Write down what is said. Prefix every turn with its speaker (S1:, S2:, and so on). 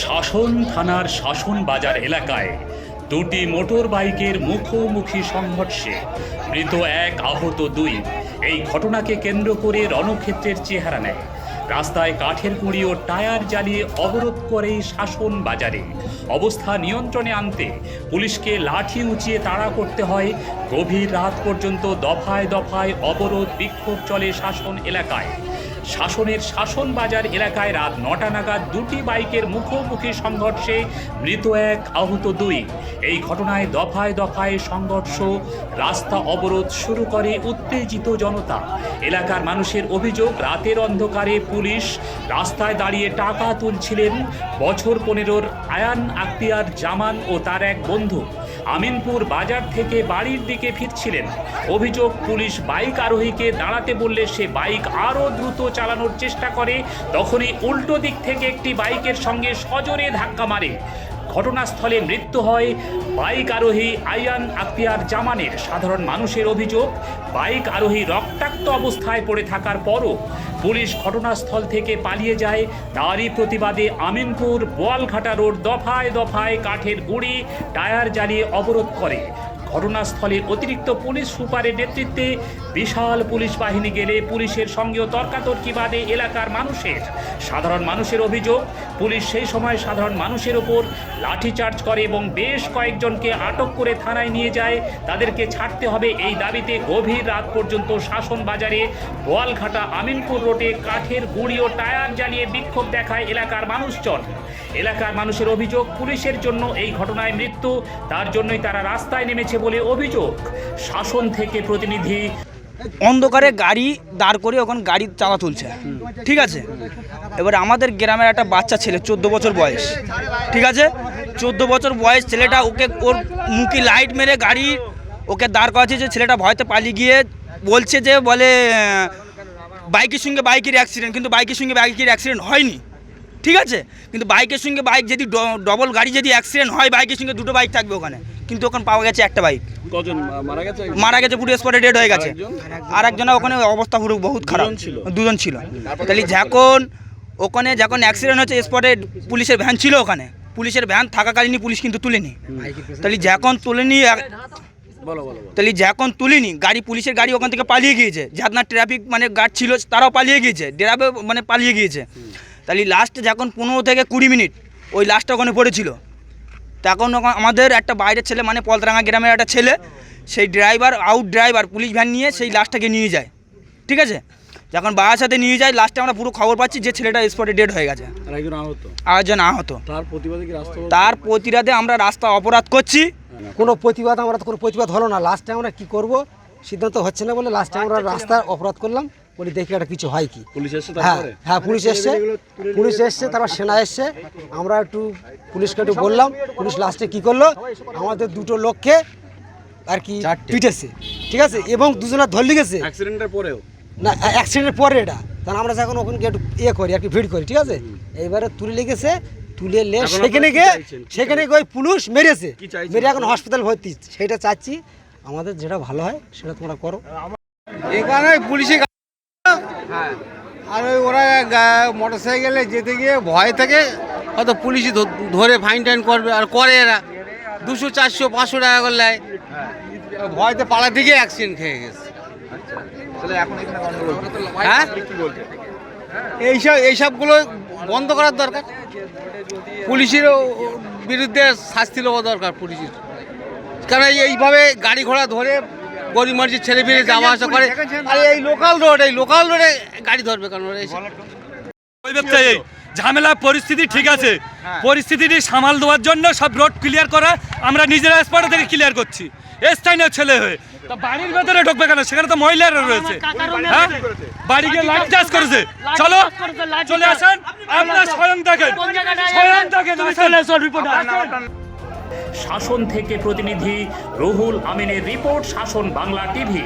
S1: শাসন থানার শাসন বাজার এলাকায় দুটি মোটর বাইকের মুখোমুখি সংঘর্ষে মৃত এক আহত দুই। এই ঘটনাকে কেন্দ্র করে রণক্ষেত্রের চেহারা নেয়। রাস্তায় কাঠের গুঁড়ি ও টায়ার জ্বালিয়ে অবরোধ করে শাসন বাজারে। অবস্থা নিয়ন্ত্রণে আনতে পুলিশকে লাঠি উঁচিয়ে তাড়া করতে হয়। গভীর রাত পর্যন্ত দফায় দফায় অবরোধ বিক্ষোভ চলে শাসন এলাকায়। শাসনের শাসন বাজার এলাকায় রাত নটা নাগাদ দুটি বাইকের মুখোমুখি সংঘর্ষে মৃত এক আহত দুই। এই ঘটনায় দফায় দফায় সংঘর্ষ, রাস্তা অবরোধ শুরু করে উত্তেজিত জনতা। এলাকার মানুষের অভিযোগ, রাতের অন্ধকারে পুলিশ রাস্তায় দাঁড়িয়ে টাকা তুলছিলেন বছর পনেরোর আয়ান আক্তিয়ার জামান ও তার এক বন্ধু। আমিনপুর বাজার থেকে বাড়ির দিকে ফিরছিলেন। অভিযোগ, পুলিশ বাইক আরোহীকে দাঁড়াতে বললে সে বাইক আরও দ্রুত চালানোর চেষ্টা করে, তখনই উল্টো দিক থেকে একটি বাইকের সঙ্গে সজোরে ধাক্কা মারে। ঘটনাস্থলে মৃত্যু হয় বাইক আরোহী আয়ান আক্তিয়ার জামানের সাধারণ মানুষের অভিযোগ, বাইক আরোহী রক্তাক্ত অবস্থায় পড়ে থাকার পরও পুলিশ ঘটনাস্থল থেকে পালিয়ে যায় তারই প্রতিবাদে আমিনপুর বোয়ালঘাটা রোড দফায় দফায় কাঠের গুঁড়ি, টায়ার জ্বালিয়ে অবরোধ করে। ঘটনাস্থলে অতিরিক্ত পুলিশ সুপারের নেতৃত্বে বিশাল পুলিশ বাহিনী গেলে পুলিশের সঙ্গেও তর্কাতর্কি বাদে এলাকার মানুষের। সাধারণ মানুষের অভিযোগ, পুলিশ সেই সময় সাধারণ মানুষের ওপর লাঠিচার্জ করে এবং বেশ কয়েকজনকে আটক করে থানায় নিয়ে যায়। তাদেরকে ছাড়তে হবে এই দাবিতে গভীর রাত পর্যন্ত শাসন বাজারে বোয়ালঘাটা আমিনপুর রোডে কাঠের গুঁড়ি ও টায়ার জ্বালিয়ে বিক্ষোভ দেখায় এলাকার মানুষজন। এলাকার মানুষের অভিযোগ, পুলিশের জন্য এই ঘটনায় মৃত্যু, তার জন্যই তারা রাস্তায় নেমেছে বলে অভিযোগ। শাসন থেকে প্রতিনিধি
S2: অন্ধকারে গাড়ি দাঁড় করে ওখানে গাড়ি চাঁদা তুলছে। ঠিক আছে? এবার আমাদের গ্রামের একটা বাচ্চা ছেলে, চোদ্দ বছর বয়স। ঠিক আছে? চোদ্দ বছর বয়স ছেলেটা ওকে ওর মুখে লাইট মেরে গাড়ি ওকে দাঁড় করাচ্ছে যে ছেলেটা ভয়তে পালিয়ে গিয়ে বলছে যে, বলে বাইকের সঙ্গে বাইকের অ্যাক্সিডেন্ট কিন্তু বাইকের সঙ্গে বাইকের অ্যাক্সিডেন্ট হয়নি। ঠিক আছে? কিন্তু বাইকের সঙ্গে বাইক যদি ডবল গাড়ি যদি অ্যাক্সিডেন্ট হয়, বাইকের সঙ্গে দুটো বাইক থাকবে ওখানে। কিন্তু ওখানে পাওয়া গেছে একটা বাইক
S3: কজন? মারা গেছে
S2: মারা গেছে পুরো স্পটে ডেড হয়ে গেছে। আর একজনের ওখানে অবস্থা পুরো বহুত খারাপ।
S3: দুজন ছিল?
S2: দুজন ছিল। তাহলে যখন ওখানে যখন অ্যাক্সিডেন্ট হচ্ছে স্পটে পুলিশের ভ্যান ছিল ওখানে। পুলিশের ভ্যান থাকাকালীনই পুলিশ কিন্তু তুলেনি। তাহলে যখন তুলেনি তাহলে যখন তুলিনি গাড়ি পুলিশের গাড়ি ওখান থেকে পালিয়ে গিয়েছে। যার না ট্রাফিক মানে গার্ড ছিল তারাও পালিয়ে গিয়েছে। ড্রাইভার মানে পালিয়ে গিয়েছে। তাহলে লাস্টে যখন পনেরো থেকে কুড়ি মিনিট ওই লাস্টটা ওখানে পড়েছিল। তখন ওখানে আমাদের একটা বাইরের ছেলে মানে পলতরাঙ্গা গ্রামের একটা ছেলে সেই driver out driver police van নিয়ে সেই লাশটাকে নিয়ে যায়। ঠিক আছে? যখন বাবার সাথে নিয়ে যায় লাস্টে আমরা পুরো খবর পাচ্ছি যে ছেলেটা স্পটে ডেড হয়ে গেছে।
S3: আর একজন আহত? তার প্রতিবাদে
S2: আমরা রাস্তা অপরাধ করছি।
S4: কোনো প্রতিবাদ আমরা তো কোনো প্রতিবাদ হলো না। লাস্টে আমরা কি করব? সিদ্ধান্ত হচ্ছে না বলে লাস্টে আমরা রাস্তা অপরাধ করলাম। বলি দেখি একটা কিছু হয় কি?
S3: পুলিশ এসে
S4: হ্যাঁ হ্যাঁ পুলিশ এসছে। পুলিশ এসছে তারপর সেনা এসছে। আমরা একটু পুলিশকে একটু বললাম পুলিশ লাস্টে কি করল? আমাদের দুটো লোককে আর কি পিটেছে। ঠিক আছে? এবং দুজনের ধরলি গেছে।
S3: অ্যাক্সিডেন্টের পরেও?
S4: না অ্যাক্সিডেন্টের পরে এটা। কারণ আমরা যখন ওখানে গিয়ে একটু ইয়ে করি আর কি ভিড় করি ঠিক আছে? এইবারে তুলে লেগেছে তুলে লে সেখানে গিয়ে সেখানে গিয়ে পুলিশ মেরেছে। মেরে এখন হসপিটাল ভর্তি। সেটা চাচ্ছি। আমাদের যেটা ভালো হয় সেটা তোমরা করো।
S5: এখানে পুলিশে আর ওই ওরা মোটর সাইকেলে যেতে গিয়ে ভয় থেকে হয়তো পুলিশই ধ- ধরে ফাইন টাইন করবে আর করে এরা। দুশো চারশো পাঁচশো টাকা করে নেয়। ভয়তে পাড়া থেকে অ্যাক্সিডেন্ট খেয়ে গেছে। হ্যাঁ? এইসব এইসবগুলো বন্ধ করার দরকার। পুলিশেরও বিরুদ্ধে শাস্তি নেওয়া দরকার পুলিশের। কারণ এইভাবে গাড়ি ঘোড়া ধরে গরিব মানুষের ছেলে ফিরে যাওয়া আসা করে। আর এই লোকাল রোড এই লোকাল রোডে গাড়ি ধরবে কেন?
S6: ওই ব্যবসায়ী ঝামেলা পরিস্থিতি ঠিক আছে। পরিস্থিতিটি সামাল দেওয়ার জন্য সব রোড ক্লিয়ার করা আমরা নিজেরা স্পট থেকে ক্লিয়ার করছি। স্থানীয় ছেলে হয়ে। তা বাড়ির ভেতরে ঢুকবে কেন? সেখানে তো মহিলারা রয়েছে। হ্যাঁ? বাড়ি গিয়ে লাইট চার্জ করেছে। চলো চলে আসেন। আপনার স্বয়ং দেখেন। স্বয়ং দেখেন আসেন।
S1: শাসন থেকে প্রতিনিধি রুহুল আমিনের রিপোর্ট শাসন বাংলা টিভি।